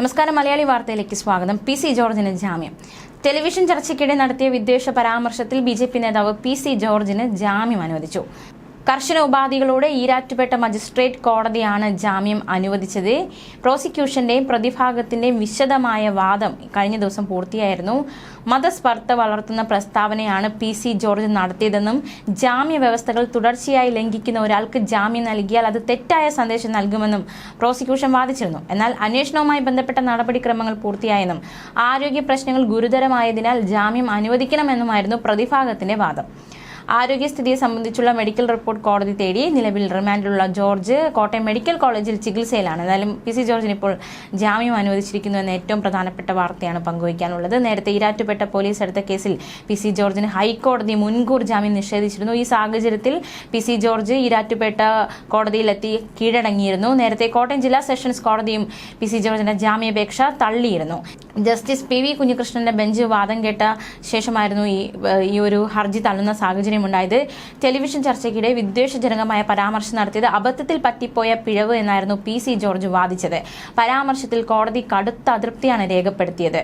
നമസ്കാരം മലയാളി വാർത്തയിലേക്ക് സ്വാഗതം. പി സി ജോർജിന് ജാമ്യം. ടെലിവിഷൻ ചർച്ചയ്ക്കിടെ നടത്തിയ വിദ്വേഷ പരാമർശത്തിൽ ബി ജെ പി നേതാവ് പി സി ജോർജിന് ജാമ്യം അനുവദിച്ചു. കർശന ഉപാധികളോടെ ഈരാറ്റുപേട്ട മജിസ്ട്രേറ്റ് കോടതിയാണ് ജാമ്യം അനുവദിച്ചത്. പ്രോസിക്യൂഷന്റെയും പ്രതിഭാഗത്തിന്റെയും വിശദമായ വാദം കഴിഞ്ഞ ദിവസം പൂർത്തിയായിരുന്നു. മതസ്പർദ്ധ വളർത്തുന്ന പ്രസ്താവനയാണ് പി സി ജോർജ് നടത്തിയതെന്നും ജാമ്യ വ്യവസ്ഥകൾ തുടർച്ചയായി ലംഘിക്കുന്ന ഒരാൾക്ക് ജാമ്യം നൽകിയാൽ അത് തെറ്റായ സന്ദേശം നൽകുമെന്നും പ്രോസിക്യൂഷൻ വാദിച്ചിരുന്നു. എന്നാൽ അന്വേഷണവുമായി ബന്ധപ്പെട്ട നടപടിക്രമങ്ങൾ പൂർത്തിയായെന്നും ആരോഗ്യ പ്രശ്നങ്ങൾ ഗുരുതരമായതിനാൽ ജാമ്യം അനുവദിക്കണമെന്നുമായിരുന്നു പ്രതിഭാഗത്തിന്റെ വാദം. ആരോഗ്യസ്ഥിതിയെ സംബന്ധിച്ചുള്ള മെഡിക്കൽ റിപ്പോർട്ട് കോടതി തേടി നിലവിൽ റിമാൻഡിലുള്ള ജോർജ് കോട്ടയം മെഡിക്കൽ കോളേജിൽ ചികിത്സയിലാണ്. എന്നാലും പി സി ജോർജിന് ഇപ്പോൾ ജാമ്യം അനുവദിച്ചിരിക്കുന്നു എന്ന ഏറ്റവും പ്രധാനപ്പെട്ട വാർത്തയാണ് പങ്കുവയ്ക്കാനുള്ളത്. നേരത്തെ ഈരാറ്റുപെട്ട പോലീസ് എടുത്ത കേസിൽ പി സി ജോർജിന് ഹൈക്കോടതി മുൻകൂർ ജാമ്യം നിഷേധിച്ചിരുന്നു. ഈ സാഹചര്യത്തിൽ പി സി ജോർജ് ഈരാറ്റുപേട്ട കോടതിയിലെത്തി കീഴടങ്ങിയിരുന്നു. നേരത്തെ കോട്ടയം ജില്ലാ സെഷൻസ് കോടതിയും പി സി ജോർജിന്റെ ജാമ്യാപേക്ഷ തള്ളിയിരുന്നു. ജസ്റ്റിസ് പി വി കുഞ്ഞികൃഷ്ണന്റെ ബെഞ്ച് വാദം കേട്ട ശേഷമായിരുന്നു ഈ ഈ ഒരു ഹർജി തള്ളുന്ന സാഹചര്യം സാഹചര്യമുണ്ടായത് ടെലിവിഷൻ ചർച്ചയ്ക്കിടെ വിദ്വേഷജനകമായ പരാമർശം നടത്തിയത് അബദ്ധത്തിൽ പറ്റിപ്പോയ പിഴവ് എന്നായിരുന്നു പി സി ജോർജ് വാദിച്ചത്. പരാമർശത്തിൽ കോടതി കടുത്ത അതൃപ്തിയാണ് രേഖപ്പെടുത്തിയത്.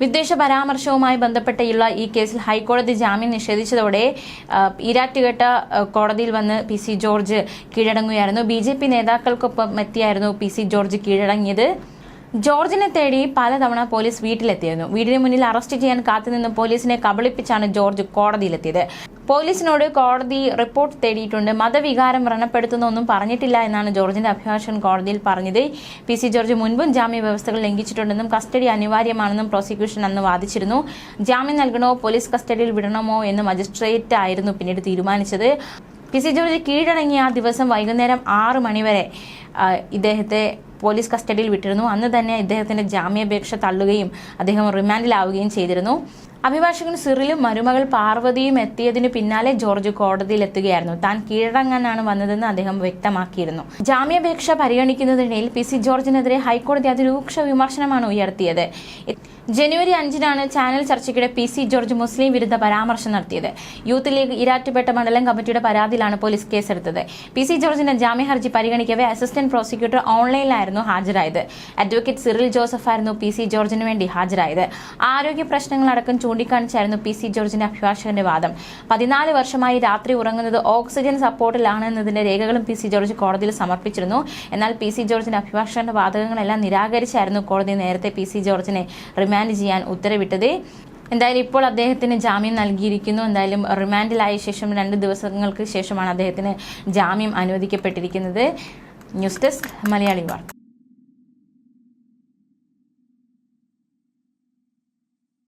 വിദ്വേഷ പരാമർശവുമായി ബന്ധപ്പെട്ടുള്ള ഈ കേസിൽ ഹൈക്കോടതി ജാമ്യം നിഷേധിച്ചതോടെ ഈരാറ്റുകെട്ട കോടതിയിൽ വന്ന് പി സി ജോർജ് കീഴടങ്ങുകയായിരുന്നു. ബി നേതാക്കൾക്കൊപ്പം എത്തിയായിരുന്നു പി സി ജോർജ് കീഴടങ്ങിയത്. ജോർജിനെ തേടി പലതവണ പോലീസ് വീട്ടിലെത്തിയിരുന്നു. വീടിന് മുന്നിൽ അറസ്റ്റ് ചെയ്യാൻ കാത്തുനിന്ന് പോലീസിനെ കബളിപ്പിച്ചാണ് ജോർജ് കോടതിയിലെത്തിയത്. പോലീസിനോട് കോടതി റിപ്പോർട്ട് തേടിയിട്ടുണ്ട്. മതവികാരം വ്രണപ്പെടുത്തുന്ന ഒന്നും പറഞ്ഞിട്ടില്ല എന്നാണ് ജോർജിന്റെ അഭിഭാഷകൻ കോടതിയിൽ പറഞ്ഞത്. പി സി ജോർജ് മുൻപും ജാമ്യ വ്യവസ്ഥകൾ ലംഘിച്ചിട്ടുണ്ടെന്നും കസ്റ്റഡി അനിവാര്യമാണെന്നും പ്രോസിക്യൂഷൻ അന്ന് വാദിച്ചിരുന്നു. ജാമ്യം നൽകണോ പോലീസ് കസ്റ്റഡിയിൽ വിടണമോ എന്ന് മജിസ്ട്രേറ്റ് ആയിരുന്നു പിന്നീട് തീരുമാനിച്ചത്. പി സി ജോർജ് കീഴടങ്ങിയ ആ ദിവസം വൈകുന്നേരം ആറ് മണിവരെ ഇദ്ദേഹത്തെ പോലീസ് കസ്റ്റഡിയിൽ വിട്ടിരുന്നു. അന്ന് തന്നെ ഇദ്ദേഹത്തിന്റെ ജാമ്യാപേക്ഷ തള്ളുകയും അദ്ദേഹം റിമാൻഡിലാവുകയും ചെയ്തിരുന്നു. അഭിഭാഷകൻ സിറിലും മരുമകൾ പാർവതിയും എത്തിയതിനു പിന്നാലെ ജോർജ് കോടതിയിലെത്തുകയായിരുന്നു. താൻ കീഴടങ്ങാനാണ് വന്നതെന്ന് അദ്ദേഹം വ്യക്തമാക്കിയിരുന്നു. ജാമ്യാപേക്ഷ പരിഗണിക്കുന്നതിനിടയിൽ പി സി ജോർജിനെതിരെ ഹൈക്കോടതി അതിരൂക്ഷ വിമർശനമാണ് ഉയർത്തിയത്. ജനുവരി അഞ്ചിനാണ് ചാനൽ ചർച്ചയ്ക്കിടെ പി സി ജോർജ് മുസ്ലിം വിരുദ്ധ പരാമർശം നടത്തിയത്. യൂത്ത് ലീഗ് ഇരാറ്റുപേട്ട മണ്ഡലം കമ്മിറ്റിയുടെ പരാതിയിലാണ് പോലീസ് കേസെടുത്തത്. പി സി ജോർജിന്റെ ജാമ്യഹർജി പരിഗണിക്കവെ അസിസ്റ്റന്റ് പ്രോസിക്യൂട്ടർ ഓൺലൈനിലായിരുന്നു ഹാജരായത്. അഡ്വക്കേറ്റ് സിറിൽ ജോസഫായിരുന്നു പി സി ജോർജിന് വേണ്ടി ഹാജരായത്. ആരോഗ്യ പ്രശ്നങ്ങളടക്കം ചൂണ്ടിക്കാണിച്ചായിരുന്നു പി സി ജോർജിന്റെ അഭിഭാഷകന്റെ വാദം. പതിനാല് വർഷമായി രാത്രി ഉറങ്ങുന്നത് ഓക്സിജൻ സപ്പോർട്ടിലാണെന്നതിന്റെ രേഖകളും പി സി ജോർജ് കോടതിയിൽ സമർപ്പിച്ചിരുന്നു. എന്നാൽ പി സി ജോർജിന്റെ അഭിഭാഷകന്റെ വാദകങ്ങളെല്ലാം നിരാകരിച്ചായിരുന്നു കോടതി നേരത്തെ പി സി ജോർജിനെ റിമാൻഡ് ചെയ്യാൻ ഉത്തരവിട്ടത്. എന്തായാലും ഇപ്പോൾ അദ്ദേഹത്തിന് ജാമ്യം നൽകിയിരിക്കുന്നു. എന്തായാലും റിമാൻഡിലായ ശേഷം രണ്ട് ദിവസങ്ങൾക്ക് ശേഷമാണ് അദ്ദേഹത്തിന് ജാമ്യം അനുവദിക്കപ്പെട്ടിരിക്കുന്നത്. ന്യൂസ് ഡെസ്ക് മലയാളി വാർത്ത.